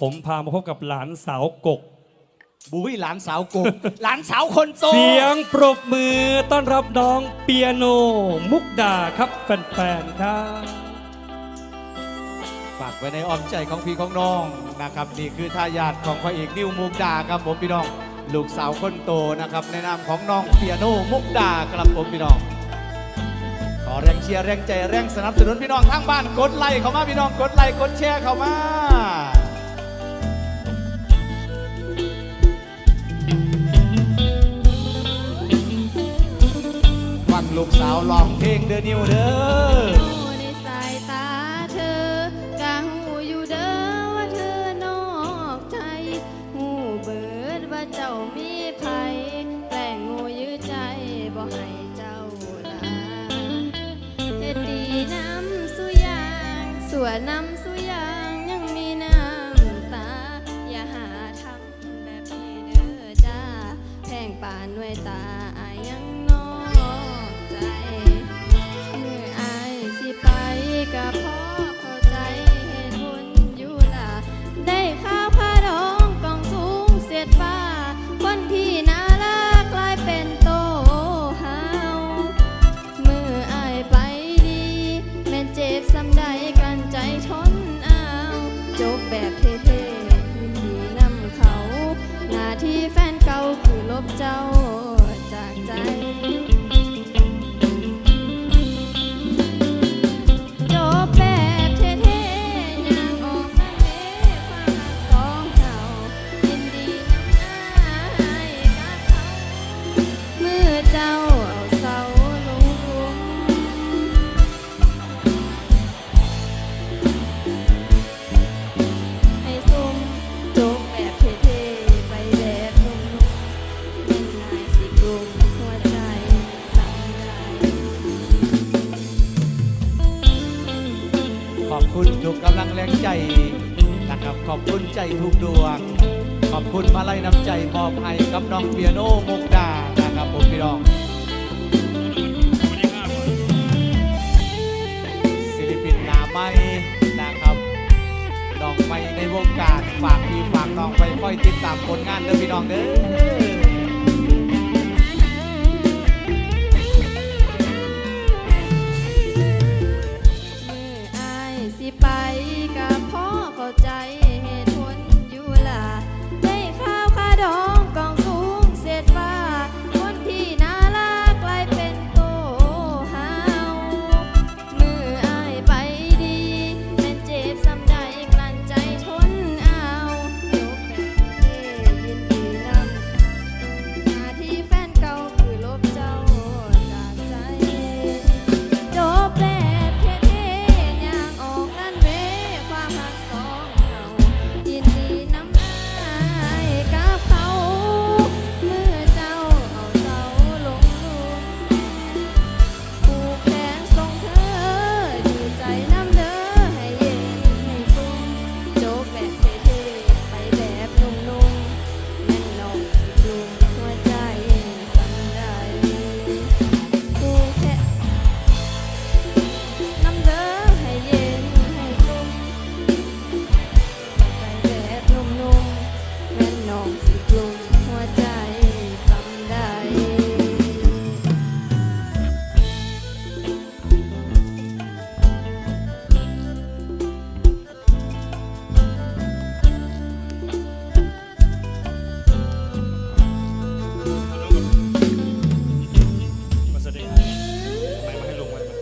ผมพามาพบกับหลานสาวกก บุ้ยหลานสาวกบ หลานสาวคนโต เสียงปรบมือต้อนรับน้องเปียโน มุกดาครับแฟนๆครับ ฝากไว้ในอ้อมใจของพี่ของน้องนะครับนี่คือทายาทของพระเอกนิวมุกดาครับผมพี่น้อง ลูกสาวคนโตนะครับในนามของน้องเปียโนมุกดาครับผมพี่น้อง ขอแรงเชียร์แรงใจแรงสนับสนุนพี่น้องทางบ้านกดไลค์เข้ามาพี่น้องกดไลค์กดแชร์เข้ามา ลูกสาวร้องเพลงเดอนิวเด้อในสายตาเธอกะหูอยู่เด้อว่าเธอนอกใจหูเบิดว่าเจ้ามีภัยแกล้งงูยื้อใจบ่ให้เจ้าลาเฮ็ดดีน้ำสุยางสวนน้ำสุยางยังมีน้ำตา อย่าหาทำแบบนี้เด้อจ้าแพงป่านด้วยตาอายยัง ก็เพราะเข้าใจเหตุผลอยู่ล่ะ ได้ข้าวผ้าดองกองสูงเสียดฟ้า คนที่น่ารักกลายเป็นโตเฮาเมื่ออายไปดี แม่เจ็บซ้ำใดกันใจทนเอาจบแบบเท่ๆยินดีนำเขา หน้าที่แฟนเก่าคือลบเจ้า อบคุณทุกกำลังแรงใจนะครับขอบคุณใจทุกดวง ขอบคุณมาลัยน้ำใจมอบให้กับน้องเปียโนมุกดานะครับผมพี่น้องศิลปินหนาไม่นะครับน้องไม่ในวงการฝากพี่ฝากน้องไปค่อยติดตามผลงานเด้อพี่น้องเด้อ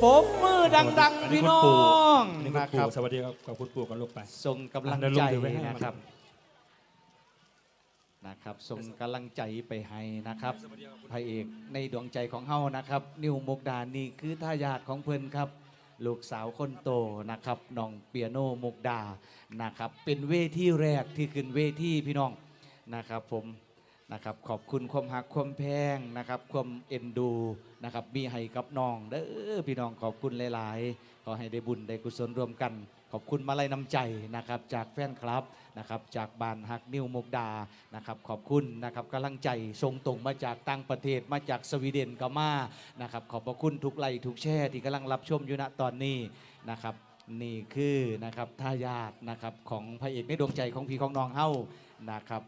ลงไว้ปมมือดังๆพี่น้องอันนี้คุณนะคปู่รับสวัสดีครับกับคุณปู่กันลูกไป ส่งกำลังอะเดี๋ยวลุใจงถือไว้ให้นะครับ นะครับส่งกำลังใจไปให้นะครับพระเอกในดวงใจของเฮานะครับ นิวมุกดานี่คือทายาทของเพิ่นครับ ลูกสาวคนโตนะครับน้องเปียโนมุกดานะครับ เป็นเวทีแรกที่ขึ้นเวทีพี่น้องนะครับ ผม นะครับขอบคุณความหักความแพงนะครับความเอ็นดูนะครับมีให้กับน้องเด้อพี่น้องขอบคุณหลาย ๆ ขอให้ได้บุญได้กุศลรวมกัน ขอบคุณมาลัยน้ำใจนะครับจากแฟนคลับนะครับจากบานฮักนิวมกดานะครับขอบคุณนะครับกำลังใจทรงตรงมาจากต่างประเทศมาจากสวีเดนก็มานะครับขอบพระคุณทุกไลค์ทุกแช่ที่กำลังรับชมอยู่ณตอนนี้นะครับนี่คือนะครับทายาทนะครับของพระเอกในดวงใจของพี่ของน้องเฮานะครับ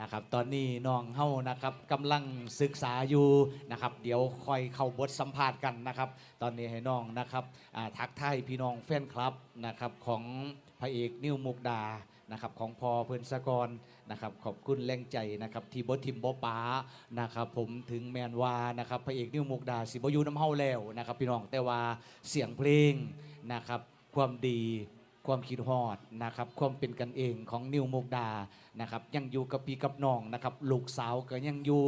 นะครับตอนนี้น้องเฮานะครับกำลังศึกษาอยู่นะครับ เดี๋ยวคอยเข้าบทสัมภาษณ์กันนะครับ ตอนนี้ให้น้องนะครับทักทายพี่น้องแฟนคลับนะครับของพระเอกนิวมุกดานะครับของพอเพิ่นสกรนะครับขอบคุณแรงใจนะครับที่บทิมบป้านะครับผมถึงแมนวานะครับพระเอกนิวมุกดาสิบอยูน้ำเฮาแล้วนะครับพี่น้องแต่ว่าเสียงเพลงนะครับความดี ความคิดฮอดนะครับ ความเป็นกันเองของนิวมุกดานะครับ ยังอยู่กับพี่กับน้องนะครับ ลูกสาวก็ยังอยู่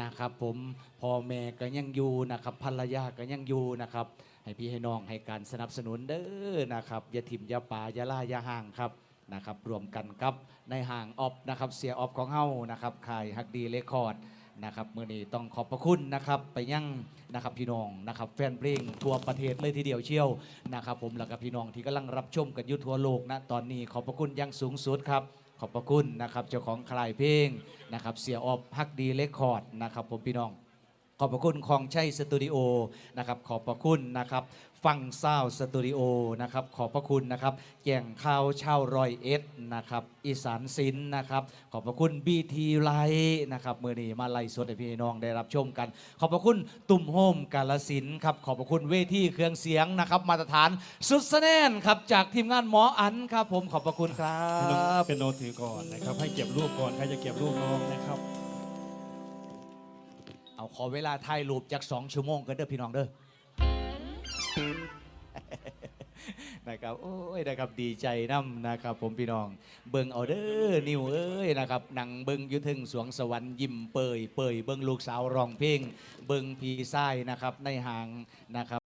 นะครับ ผมพ่อแม่ก็ยังอยู่นะครับภรรยาก็ยังอยู่นะครับ ให้พี่ให้น้องให้การสนับสนุนเด้อนะครับอย่าถิ่มอย่าป่าอย่าล่าอย่าห่างครับนะครับ รวมกันครับในห่างออฟนะครับ เสียออฟของเฮานะครับค่ายฮักดีเรคคอร์ด นะครับเมื่อนี้ต้องขอบพระคุณนะครับไปยั่งนะครับพี่น้องนะครับแฟนเพลงทั่วประเทศเลยทีเดียวเชียวนะครับผมแล้วก็พี่น้องที่กำลังรับชมกันอยุทั่วโลกนะตอนนี้ขอบพระคุณอยังสูงสุดครับขอบพระคุณนะครับเจ้าของคลายเพลงนะครับเสียออฟฮักดีเลคคอร์ดนะครับผมพี่น้อง ขอบพระคุณของชัยสตูดิโอนะครับขอบพระคุณนะครับฟังเศร้าสตูดิโอนะครับขอบพระคุณนะครับแก่งข้าวเช่ารอยเอสนะครับอีสานศิลป์นะครับขอบพระคุณบีทีไลนะครับมือนี้มาไล่สดให้พี่น้องได้รับชมกัน ขอบพระคุณตุ่มโฮมกาลสินครับขอบพระคุณเวทีเครื่องเสียงนะครับมาตรฐานสุดสะแนนครับจากทีมงานหมออันครับผมขอบพระคุณครับเป็นโนถือก่อนนะครับให้เก็บรูปก่อนใครจะเก็บรูปน้องนะครับ เอาขอเวลาถ่ายรูปจากสองชั่วโมงกันเด้อพี่น้องเด้อ นะครับโอ้ยนะครับดีใจน้ำนะครับ ผมพี่น้อง เบิ่งเอาเด้อนิวเอ้ยนะครับหนังเบิ่งอยุถึงสวงสวรรค์ยิ้มเปยเปยเบิ่งลูกสาวร้องเพลงเบิ่งพี่ไส้นะครับในห่างนะครับ